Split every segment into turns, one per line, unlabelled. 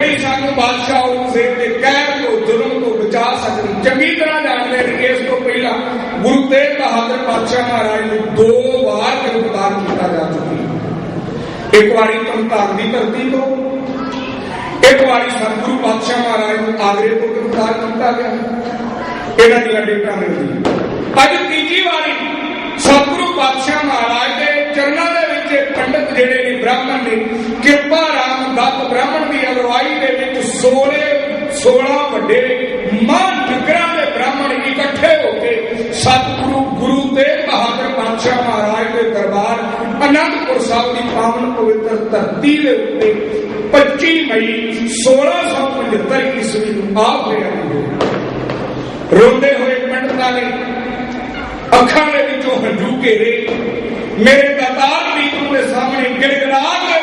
ਨਹੀਂ ਸਾਨੂੰ ਬਾਦਸ਼ਾਹ ਔਰੰਗਜ਼ੇਬ ਦੇ ਕਹਿਰ ਤੋਂ, ਜ਼ੁਲਮ ਤੋਂ ਬਚਾ ਸਕਦੀ। ਚੰਗੀ ਤਰ੍ਹਾਂ ਜਾਣਦੇ ਨੇ ਇਸ ਤੋਂ ਪਹਿਲਾਂ ਗੁਰੂ ਤੇਗ ਬਹਾਦਰ ਪਾਤਸ਼ਾਹ ਮਹਾਰਾਜ ਨੂੰ ਦੋ ਵਾਰ ਗ੍ਰਿਫਤਾਰ ਕੀਤਾ ਜਾ ਚੁੱਕਿਆ ਇੱਕ ਵਾਰੀ ਤਰਨਤਾਰਨ ਦੀ ਧਰਤੀ ਤੋਂ, ਇੱਕ ਵਾਰੀ ਸਤਿਗੁਰੂ ਪਾਤਸ਼ਾਹ ਮਹਾਰਾਜ ਨੂੰ ਆਗਰੇ ਤੋਂ ਗ੍ਰਿਫਤਾਰ ਕੀਤਾ ਗਿਆ। ਇਹਨਾਂ ਦੀਆਂ ਡੇਟਾਂ ਮਿਲਦੀਆਂ ਅੱਜ ਤੀਜੀ ਵਾਰੀ ਸਤਿਗੁਰੂ ਪਾਤਸ਼ਾਹ ਮਹਾਰਾਜ ਦੇ ਚਰਨਾਂ ਦੇ ਵਿੱਚ ਇਹ ਪੰਡਤ ਜਿਹੜੇ ਨੇ ਬ੍ਰਾਹਮਣ ਨੇ, ਕਿਰਪਾ ਬ੍ਰਾਹਮਣ ਦੀ ਅਗਵਾਈ ਦੇ ਵਿੱਚ 16 16 ਵੱਡੇ ਮਹਾਨ ਨਗਰਾਂ ਦੇ ਬ੍ਰਾਹਮਣ ਇਕੱਠੇ ਹੋ ਕੇ ਸਤਿਗੁਰੂ, ਗੁਰੂ ਤੇਗ ਬਹਾਦਰ ਪਾਤਸ਼ਾਹ ਮਹਾਰਾਜ ਦੇ ਦਰਬਾਰ ਅਨੰਦਪੁਰ ਸਾਹਿਬ ਦੀ ਪਾਵਨ ਪਵਿੱਤਰ ਧਰਤੀ ਦੇ ਉੱਤੇ 25 ਮਈ 1675 ਈਸਵੀ ਨੂੰ ਆਪ ਹੋਇਆ ਰੋਂਦੇ ਹੋਏ ਪੰਡਤਾਂ ਨੇ ਅੱਖਾਂ ਦੇ ਵਿੱਚੋਂ ਹੰਝੂ ਘੇਰੇ। ਮੇਰੇ ਦਾਤਾਰ ਦੀਪ ਦੇ ਸਾਹਮਣੇ ਗਿੜਗੜਾ ਕੇ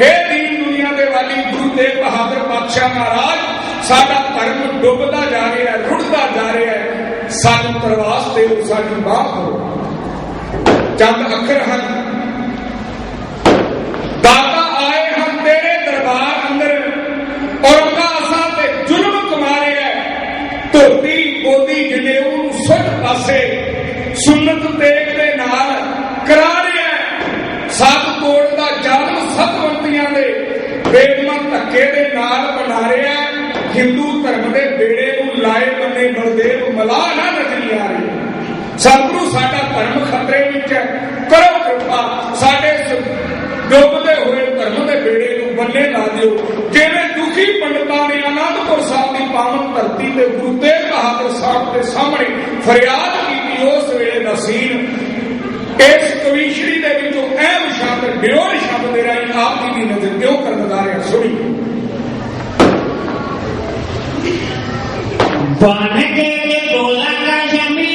हे ਦੀਨ ਦੁਨੀਆ ਦੇ ਵਾਲੀ ਗੁਰੂ ਤੇਗ ਬਹਾਦਰ ਪਾਤਸ਼ਾਹ ਮਹਾਰਾਜ, ਸਾਡਾ ਧਰਮ ਡੁੱਬਦਾ ਜਾ ਰਿਹਾ ਹੈ, ਰੁੜਦਾ ਜਾ ਰਿਹਾ ਹੈ। ਸਾਨੂੰ ਤਰਵਾਸ ਤੇ ਸਾਡੀ ਬਾਹ ਕਰੋ। ਚੰਦ ਅੱਖਰ ਹਨ, ਦਾਤਾ ਆਏ ਹਨ ਤੇਰੇ ਦਰਬਾਰ ਅੰਦਰ ਔਰ ਉਹਦਾ ਅਸਾਂ ਤੇ ਜ਼ੁਲਮ ਕਮਾਰਿਆ ਹੈ। ਧੋਤੀ ਬੋਦੀ ਜਨੇਊ ਨੂੰ ਸੁੱਟ ਪਾਸੇ ਸੁਨਤ ਤੇਗ ਦੇ ਨਾਲ ਕਰਾ ਰਿਹਾ ਹੈ। ਸੱਤ ਕੋਟ ਦਾ ਜਨਮ ਸਤਵੰਤੀਆਂ ਦੇ ਬੇਦਮਨ ਧੱਕੇ ਦੇ ਨਾਲ ਬਣਾ ਰਿਹਾ ਹੈ। ਹਿੰਦੂ ਧਰਮ ਦੇ ਬੇੜੇ ਨੂੰ ਲਾਏ ਬੰਨੇ ਬਲਦੇਵ ਮਲਾਹ ਨਾ ਨਜ਼ਰੀ ਆ ਰਹੀ। ਸਤਿਗੁਰੂ ਸਾਡਾ ਧਰਮ ਖਤਰੇ ਵਿੱਚ ਹੈ। ਕਰੋ ਕਿਰਪਾ ਸਾਡੇ ਡੁੱਬਦੇ ਹੋਏ ਧਰਮ ਦੇ ਬੇੜੇ ਨੂੰ ਬੰਨੇ ਲਾ ਦਿਓ। ਜਿਵੇਂ ਦੁਖੀ ਪੰਡਤਾਂ ਨੇ ਆਨੰਦਪੁਰ ਸਾਹਿਬ ਦੀ ਪਾਵਨ ਧਰਤੀ ਤੇ ਗੁਰੂ ਤੇਗ ਬਹਾਦਰ ਸਾਹਿਬ ਦੇ ਸਾਹਮਣੇ ਫਰਿਆਦ ਕੀਤੀ, ਉਸ ਵੇਲੇ ਦਾ ਸੀਨ। ਇਸ ਕਵੀਸ਼ਰੀ ਦੇ ਵਿੱਚੋਂ ਅਹਿਮ ਸ਼ਬਦ ਬਿਰੋੜ ਸ਼ਬਦ ਦੇ ਰਾਹੀਂ ਆਪ ਜੀ ਦੀ ਨਜ਼ਰ ਕਿਉਂ ਕਰਨ ਦਾ ਰਿਹਾ? ਸੁਣੀ
ਬਣ ਕੇ ਗੋਲਾ ਕਾ ਜਮੀ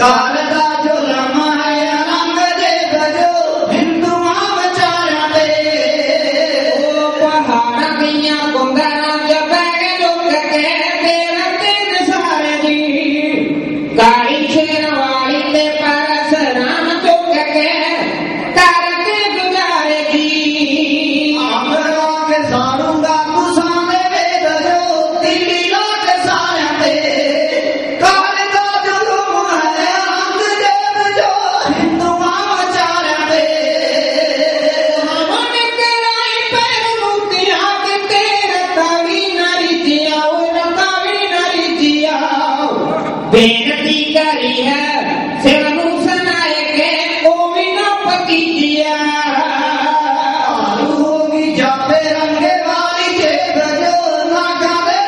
God ज़रिया नायक ओमिनोपति किया। जाते रंगे वाली के ब्रज
ना गावे